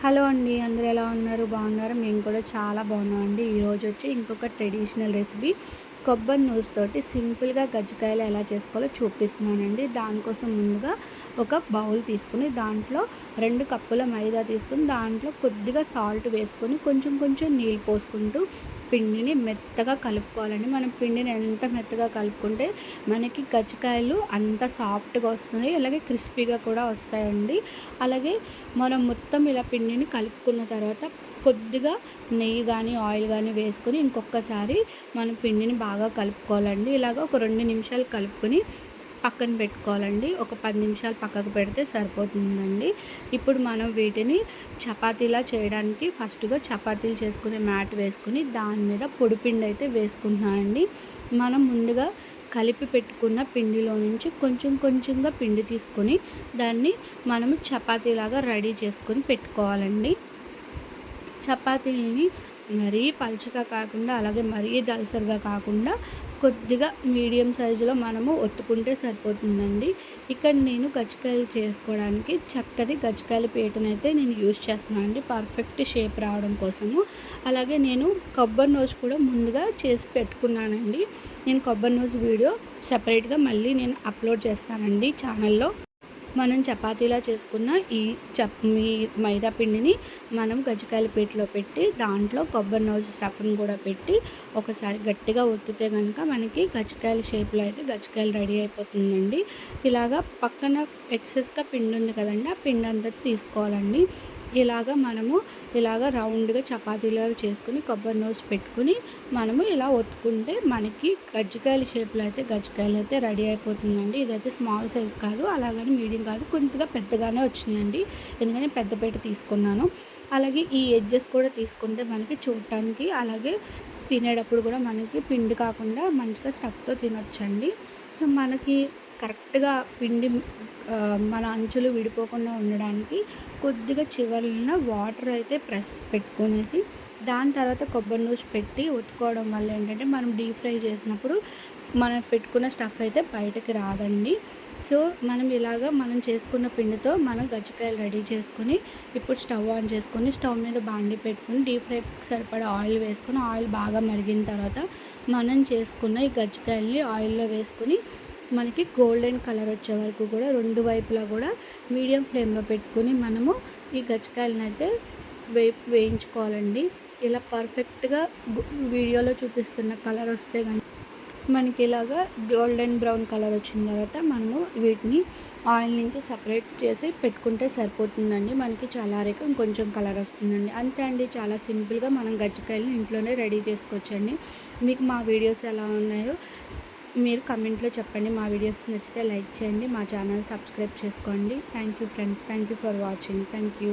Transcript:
Hello అండి అందరూ ఎలా ఉన్నారు? బాగున్నారు? మేము కూడా చాలా బాగున్నాం అండి ఈరోజు వచ్చి ఇంకొక ట్రెడిషనల్ రెసిపీ కొబ్బరి నూస్ తోటి సింపుల్గా గజ్జికాయలు ఎలా చేసుకోవాలో చూపిస్తున్నానండి. దానికోసం ముందుగా ఒక బౌల్ తీసుకుని దాంట్లో రెండు కప్పుల మైదా తీసుకుని దాంట్లో కొద్దిగా సాల్ట్ వేసుకొని కొంచెం కొంచెం నీళ్ళు పోసుకుంటూ పిండిని మెత్తగా కలుపుకోవాలండి. మనం పిండిని ఎంత మెత్తగా కలుపుకుంటే మనకి కజ్జికాయలు అంత సాఫ్ట్గా వస్తాయి అలాగే క్రిస్పీగా కూడా వస్తాయండి. అలాగే మనం మొత్తం ఇలా పిండిని కలుపుకున్న తర్వాత కొద్దిగా నెయ్యి కానీ ఆయిల్ కానీ వేసుకొని ఇంకొకసారి మనం పిండిని బాగా కలుపుకోవాలండి. ఇలాగ ఒక రెండు నిమిషాలు కలుపుకొని పక్కన పెట్టుకోవాలండి. ఒక పది నిమిషాలు పక్కకు పెడితే సరిపోతుందండి. ఇప్పుడు మనం వీటిని చపాతీలా చేయడానికి ఫస్ట్గా చపాతీలు చేసుకునే మ్యాట్ వేసుకుని దాని మీద పొడిపిండి అయితే వేసుకుంటున్నానండి. మనం ముందుగా కలిపి పెట్టుకున్న పిండిలో నుంచి కొంచెం కొంచెంగా పిండి తీసుకొని దాన్ని మనము చపాతీలాగా రెడీ చేసుకొని పెట్టుకోవాలండి. చపాతీని మరీ పలుచగా కాకుండా అలాగే మరీ దలసరిగా కాకుండా కొద్దిగా మీడియం సైజులో మనము ఒత్తుకుంటే సరిపోతుందండి. ఇక్కడ నేను గచ్చకాయలు చేసుకోవడానికి చక్కది గచ్చికాయల పీటనైతే నేను యూజ్ చేస్తున్నాను అండి. పర్ఫెక్ట్ షేప్ రావడం కోసము. అలాగే నేను కొబ్బరి నోజ్ కూడా ముందుగా చేసి పెట్టుకున్నానండి. నేను కొబ్బరి నోజ్ వీడియో సపరేట్గా మళ్ళీ నేను అప్లోడ్ చేస్తానండి ఛానల్లో. మనం చపాతీలా చేసుకున్న ఈ చప్ మీ మైదా పిండిని మనం గజ్జికాయల పీటలో పెట్టి దాంట్లో కొబ్బరి నోజు స్టఫ్ని కూడా పెట్టి ఒకసారి గట్టిగా ఒత్తితే కనుక మనకి గజ్జికాయల షేప్లో అయితే గజ్జికాయలు రెడీ అయిపోతుందండి. ఇలాగా పక్కన ఎక్సెస్గా పిండి ఉంది కదండి ఆ పిండి అంతా తీసుకోవాలండి. ఇలాగ మనము ఇలాగ రౌండ్గా చపాతీలాగా చేసుకుని కొబ్బరి నోస్ పెట్టుకుని మనము ఇలా ఒత్తుకుంటే మనకి గజ్జికాయల షేప్లో అయితే గజ్జికాయలు అయితే రెడీ అయిపోతుందండి. ఇదైతే స్మాల్ సైజ్ కాదు అలాగని మీడియం కాదు కొద్దిగా పెద్దగానే వచ్చినాయండి. ఎందుకంటే పెద్దపేట తీసుకున్నాను. అలాగే ఈ ఎడ్జెస్ కూడా తీసుకుంటే మనకి చూడటానికి అలాగే తినేటప్పుడు కూడా మనకి పిండి కాకుండా మంచిగా స్టఫ్తో తినొచ్చండి. మనకి కరెక్ట్గా పిండి మన అంచులు విడిపోకుండా ఉండడానికి కొద్దిగా చివరిన వాటర్ అయితే ప్రెస్ పెట్టుకునేసి దాని తర్వాత కొబ్బరి నూసి పెట్టి ఉతుకోవడం వల్ల ఏంటంటే మనం డీప్ ఫ్రై చేసినప్పుడు మనం పెట్టుకున్న స్టఫ్ అయితే బయటకి రాదండి. సో మనం ఇలాగా మనం చేసుకున్న పిండితో మనం గజ్జికాయలు రెడీ చేసుకొని ఇప్పుడు స్టవ్ ఆన్ చేసుకొని స్టవ్ మీద బాండి పెట్టుకుని డీప్ ఫ్రై సరిపడా ఆయిల్ వేసుకొని ఆయిల్ బాగా మరిగిన తర్వాత మనం చేసుకున్న ఈ గజ్జికాయల్ని ఆయిల్లో వేసుకొని మనకి గోల్డెన్ కలర్ వచ్చే వరకు కూడా రెండు వైపులా కూడా మీడియం ఫ్లేమ్లో పెట్టుకొని మనము ఈ గచ్చకాయలను అయితే వే వేయించుకోవాలండి. ఇలా పర్ఫెక్ట్గా వీడియోలో చూపిస్తున్న కలర్ వస్తే కానీ మనకి ఇలాగా గోల్డెన్ బ్రౌన్ కలర్ వచ్చిన తర్వాత మనము వీటిని ఆయిల్ నుంచి సపరేట్ చేసి పెట్టుకుంటే సరిపోతుందండి. మనకి చాలా చల్లారాక ఇంకొంచెం కలర్ వస్తుందండి. అంతే అండి. చాలా సింపుల్గా మనం గజ్జికాయలు ఇంట్లోనే రెడీ చేసుకోవచ్చండి. మీకు మా వీడియోస్ ఎలా ఉన్నాయో మీరు కమెంట్లో చెప్పండి. మా వీడియోస్ నచ్చితే లైక్ చేయండి. మా ఛానల్ సబ్స్క్రైబ్ చేసుకోండి. Thank you friends. Thank you for watching. Thank you.